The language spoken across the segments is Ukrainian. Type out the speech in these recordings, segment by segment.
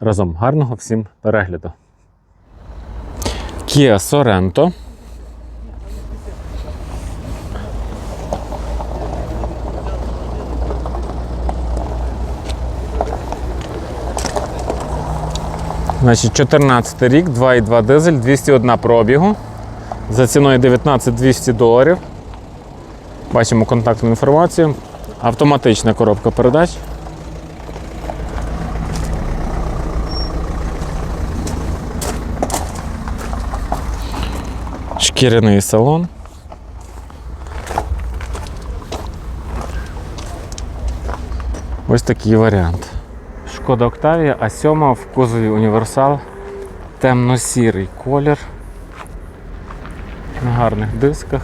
разом. Гарного всім перегляду. Kia Sorento. Значить, 14 рік, 2,2 дизель, 201 пробігу. За ціною 19 200 доларів. Бачимо контактну інформацію. Автоматична коробка передач. Шкіряний салон. Ось такий варіант. Шкода Октавія, а 7 в кузові універсал. Темно-сірий колір. На гарних дисках.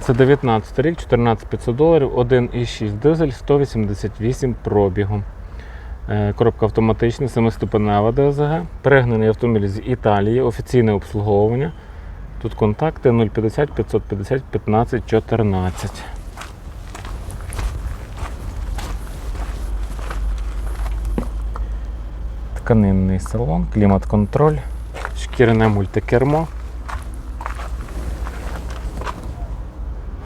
Це 19 рік, 14500 доларів, 1,6 дизель, 188 пробігу. Е, Коробка автоматична, 7-ступенева ДСГ. Пригнаний автомобіль з Італії, офіційне обслуговування. Тут контакти 050 550 15 14. Тканинний салон, клімат-контроль, шкіряне мультикермо.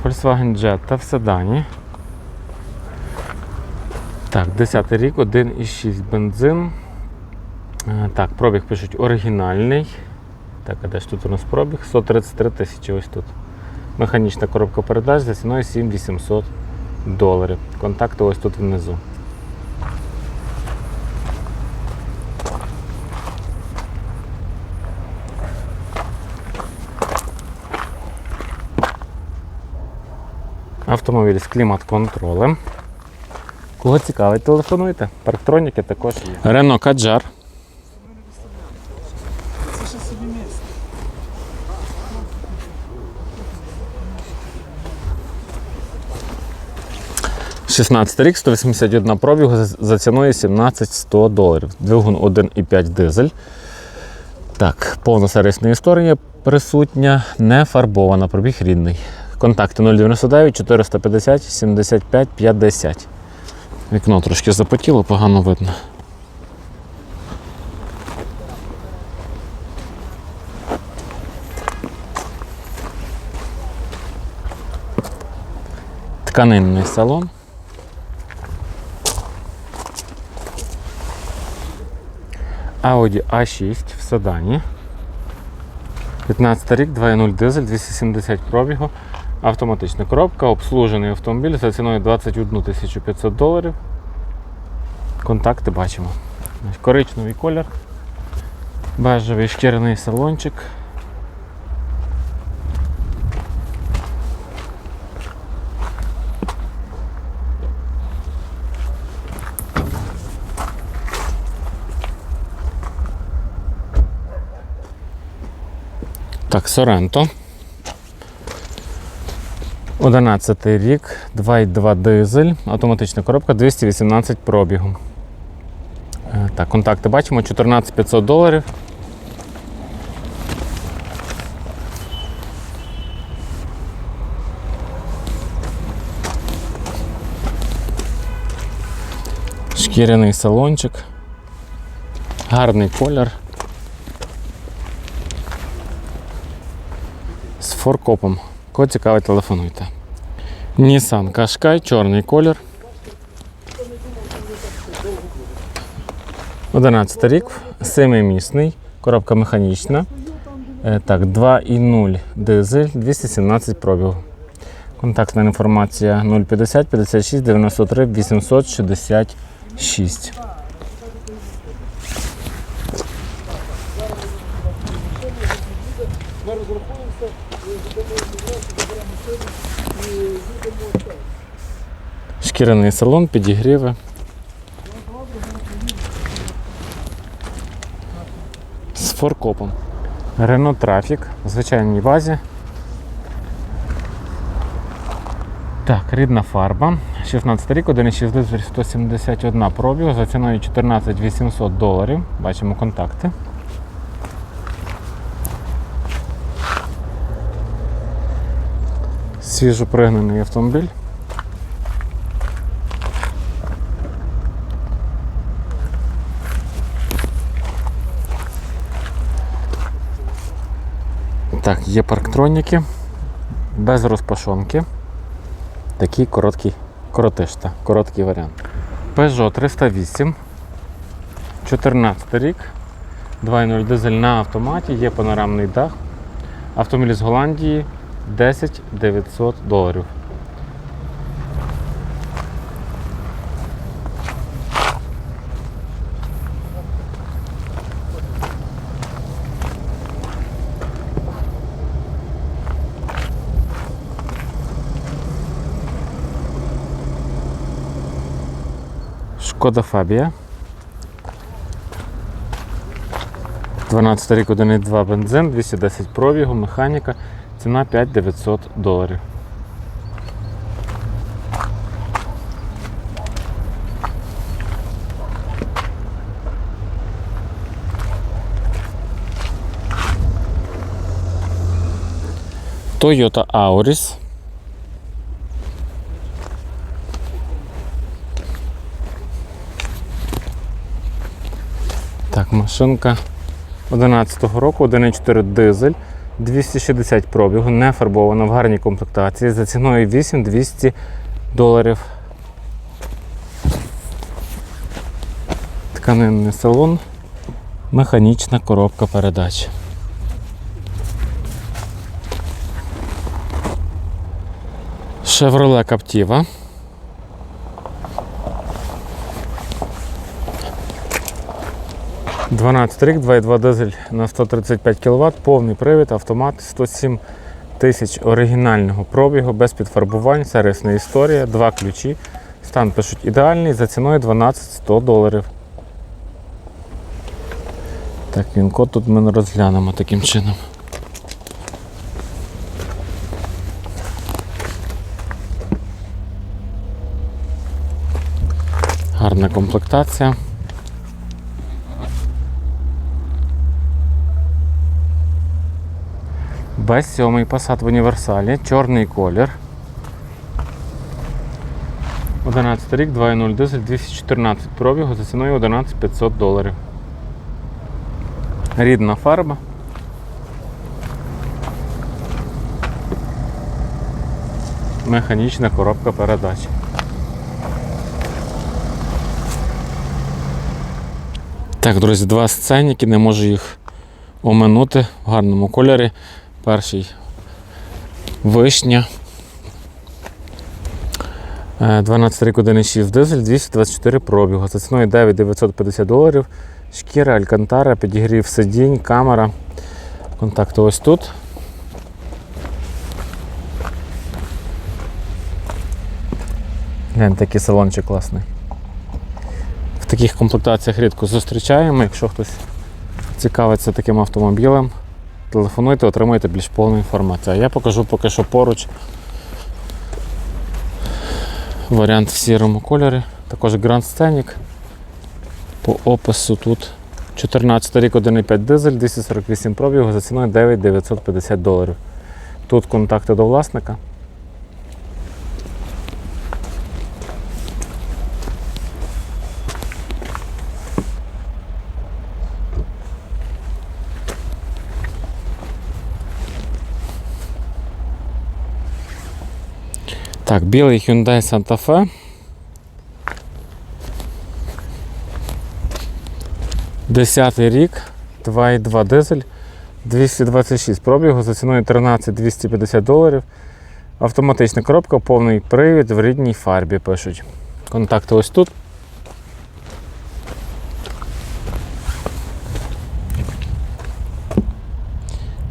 Volkswagen Jetta в седані. Так, 10 рік, 1,6 бензин. Е, Так, пробіг пишуть оригінальний. Так, а де ж тут у нас пробіг? 133 тисячі ось тут. Механічна коробка передач за ціною 7800 доларів. Контакти ось тут внизу. Автомобіль з клімат-контролем. Кого цікавить, телефонуйте. Парктроніки також є. Рено Каджар. Це ще собі місце. — 16 рік, 181 пробігу за- ціною 17 100 доларів. Двигун 1,5 дизель. Так, повна сервісна історія присутня, не фарбована, пробіг рідний. Контакти 099 450 75 50. Вікно трошки запотіло, погано видно. Тканинний салон. Audi A6 в седані. 15 рік, 2.0 дизель, 270 пробігу. Автоматична коробка, обслужений автомобіль за ціною 21 500 доларів. Контакти бачимо. Коричневий колір, бежевий шкіряний салончик. Так, Соренто. 11 рік, 2,2 дизель, автоматична коробка 218 пробігу. Е, Так, контакти бачимо, 14 500 доларів. Шкіряний салончик. Гарний колір. З форкопом. Кого цікавить, телефонуйте. Nissan Qashqai, чорний колір. 11 рік, семимісний, коробка механічна. Е, Так, 2,0 дизель, 217 пробіг. Контактна інформація 050 56 93 866. Шкіряний салон, підігріви. З форкопом. Renault Traffic в звичайній базі. Так, рідна фарба. 16 рік, 1,6 дизель, 171 пробіг за ціною 14 800 доларів. Бачимо контакти. Свіжо пригнаний автомобіль. Так, є парктроніки без розпашонки. Такий короткий, коротишта, короткий варіант. Peugeot 308, 14 рік, 2.0 дизель на автоматі, є панорамний дах. Автомобіль з Голландії 10 900 доларів. Шкода Фабія. 12 рік 1,2 бензин, 210 пробігу, механіка, ціна 5900 доларів. Toyota Auris. Машинка 11-го року, 1,4 дизель, 260 пробігу, не фарбована в гарній комплектації за ціною 8200 доларів. Тканинний салон, механічна коробка передач. Chevrolet Captiva. – 12 рік, 2,2 дизель на 135 кВт, повний привід, автомат, 107 тисяч оригінального пробігу, без підфарбувань, сервісна історія, два ключі. Стан пишуть ідеальний за ціною 12 100 доларів. Так, він код тут ми не розглянемо таким чином. Гарна комплектація. Без сьомий посад в універсалі, чорний колір. 11 рік, 2.0 дизель, 214 пробігу за ціною 11 500 доларів. Рідна фарба. Механічна коробка передач. Так, друзі, два сценіки, не можу їх оминути в гарному кольорі. Перший вишня. Е, 12 рік 1,6 дизель, 224 пробігу. За ціною 9950 доларів. Шкіра, алькантара, підігрів сидінь, камера. Контакти ось тут. Гляньте, такий салончик класний. В таких комплектаціях рідко зустрічаємо. Якщо хтось цікавиться таким автомобілем, телефонуйте, отримайте більш повну інформацію. А я покажу поки що поруч варіант в сірому кольорі. Також Grand Scenic. По опису тут 14 рік 1,5 дизель, 248 пробігу за ціною 9950 доларів. Тут контакти до власника. Так, білий Hyundai Santa Fe. 10 рік, 2,2 дизель, 226 пробігу за ціною 13 250 доларів. Автоматична коробка, повний привід в рідній фарбі пишуть. Контакти ось тут.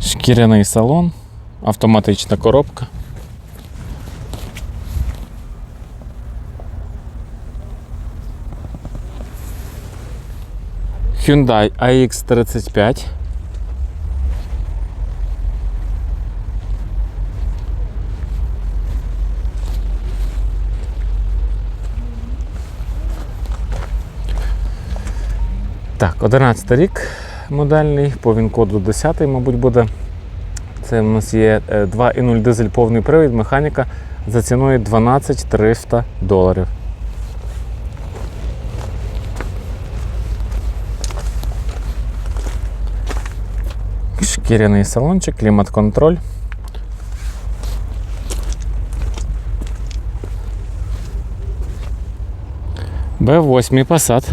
Шкіряний салон, автоматична коробка. Hyundai AX35. Так, 11 рік модельний, по він-коду 10, мабуть, буде. Це у нас є е, 2,0 дизель повний привід, механіка за ціною 12 300 доларів. Шкіряний салончик, клімат-контроль. Б8 Passat.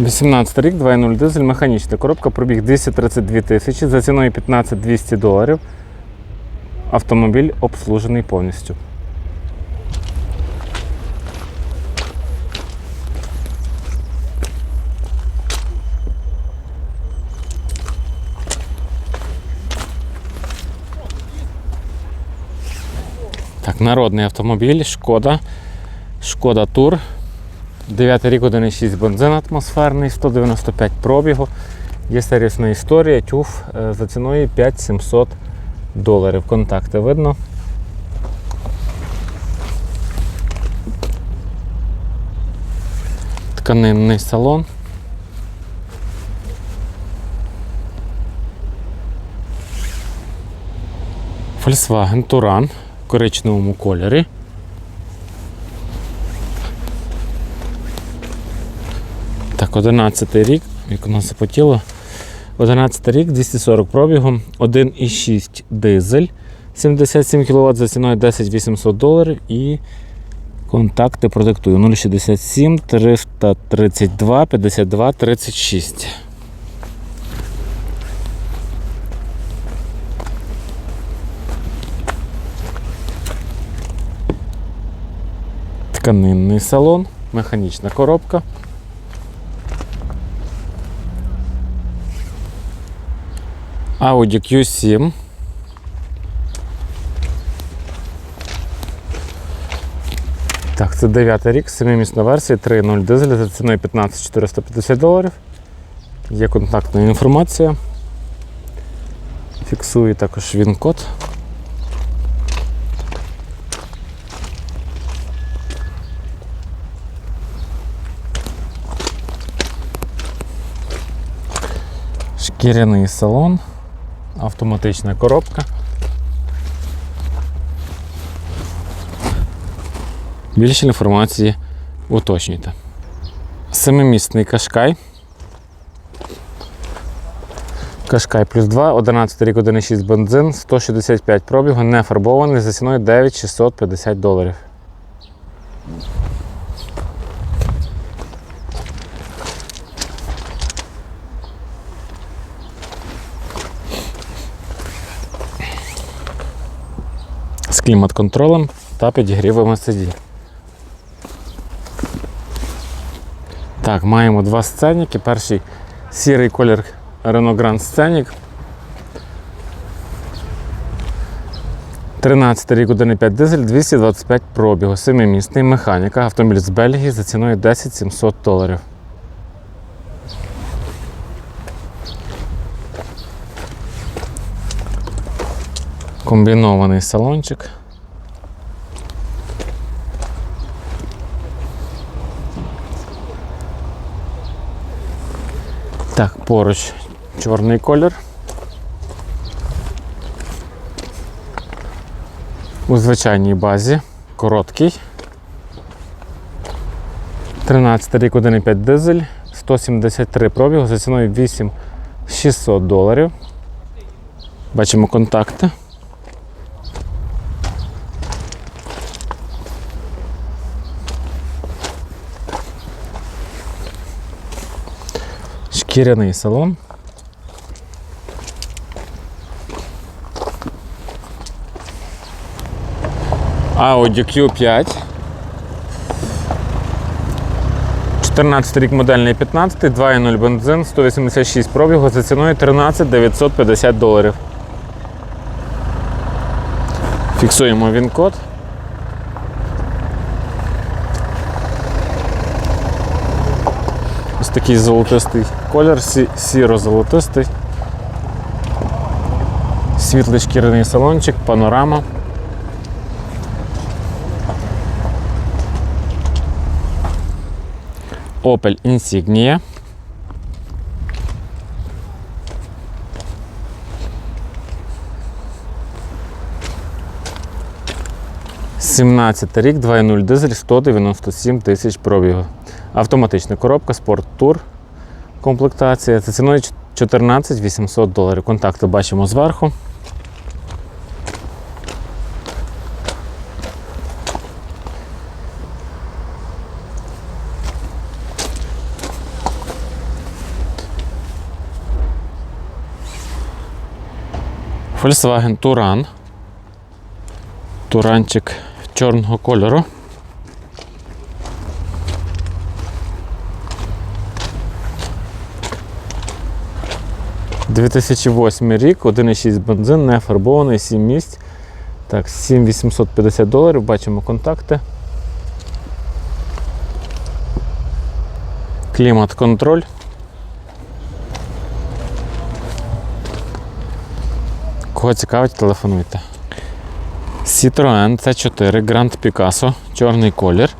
Вісімнадцятий рік, 2.0 дизель, механічна коробка, пробіг 232 тисячі за ціною 15 200 доларів. Автомобіль обслужений повністю. Так, народний автомобіль, шкода. Шкода Тур. 9 рік 1,6 бензин атмосферний, 195 пробігу. Є сервісна історія, тюф е, за ціною 5700 доларів. Контакти видно. Тканинний салон. Volkswagen Туран коричневому кольорі. Так, 11 рік, нас запотіло. 11 рік, 240 пробігу, 1,6 дизель, 77 кВт за ціною 10 800 доларів і контакти продиктую 067 332 52 36. Тканинний салон, механічна коробка. Audi Q7. Так, це 9 рік, 7-місна версія, 3.0 дизель за ціною 15 450 доларів. Є контактна інформація. Фіксую також він-код. Шкіряний салон, автоматична коробка. Більше інформації уточнюйте. Семимісний кашкай. Кашкай плюс 2, 11 рік 1,6 бензин, 165 пробігу, не фарбований за ціною 9650 доларів. Клімат-контролем та підігрівами сидінь. Так, маємо два сценіки. Перший сірий колір Renault Grand Scenic. 13 рік 1,5 дизель, 225 пробігу, 7-місний механіка, автомобіль з Бельгії за ціною 10 700 доларів. Комбінований салончик. Так, поруч чорний колір. У звичайній базі, короткий. 13 рік 1,5 дизель, 173 пробігу за ціною 8600 доларів. Бачимо контакти. Шкіряний салон. Audi Q5. 14 рік модельний 15, 2.0 бензин, 186 пробігу за ціною 13 950 доларів. Фіксуємо він код. Ось такий золотистий колір, сі- сіро-золотистий. Світлий шкіряний салончик, панорама. Opel Insignia. Сімнадцятий рік, 2.0 дизель, 197 тисяч пробігу. Автоматична коробка, спорт тур, комплектація. За ціною 14 800 доларів. Контакти бачимо зверху. Volkswagen Туран. Туранчик чорного кольору. – 2008 рік, 1,6 бензин, не фарбований, 7 місць. Так, 7850 доларів, бачимо контакти. Клімат-контроль. Кого цікавить, телефонуйте. Citroen C4 Grand Picasso, чорний колір.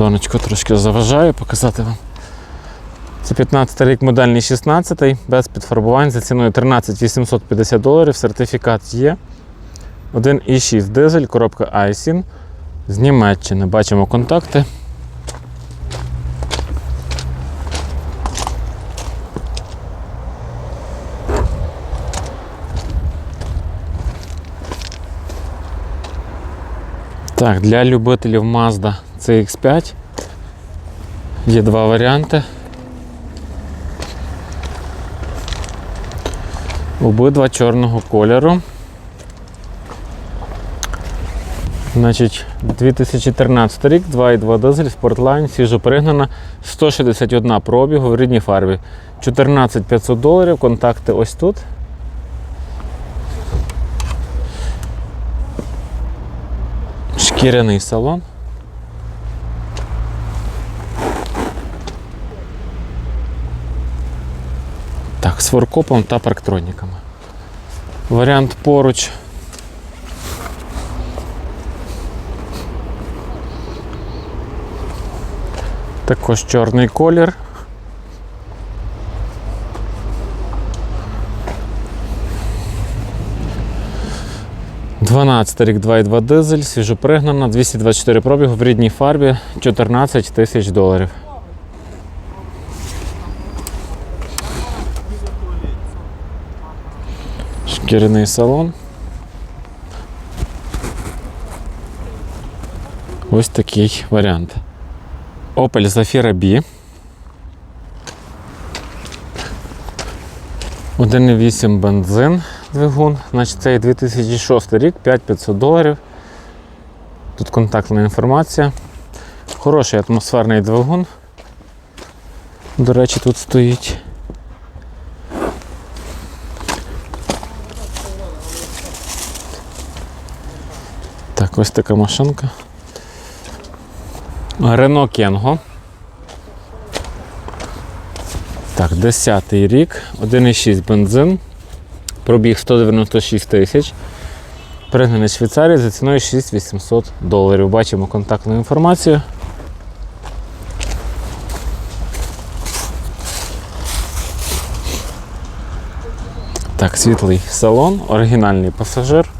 Сонечко трошки заважає показати вам. Це 15 рік модельний 16 без підфарбувань за ціною 13 850 доларів. Сертифікат є. 1,6 дизель, коробка Айсін з Німеччини. Бачимо контакти. Так, для любителів Mazda CX5 є два варіанти. Обидва чорного кольору. Значить, 2013 рік, 2,2 дизель, Sportline, свіжо пригнана, 161 пробігу в рідній фарбі. 14 500 доларів, контакти ось тут. Шкіряний салон. Так, з форкопом та парктроніками. Варіант поруч. Також чорний колір. Дванадцятий рік 2,2 дизель, свіжопригнана, 224 пробігу в рідній фарбі, 14 тисяч доларів. Шкіряний салон. Ось такий варіант. Opel Zafira B. 1,8 бензин двигун. Значить, це 2006 рік, 5500 доларів. Тут контактна інформація. Хороший атмосферний двигун. До речі, тут стоїть. Так, ось така машинка. Renault Kengo. Так, 10 рік, 1,6 бензин, пробіг 196 тисяч. Пригнаний Швейцарії за ціною 6800 доларів. Бачимо контактну інформацію. Так, світлий салон, оригінальний пасажир.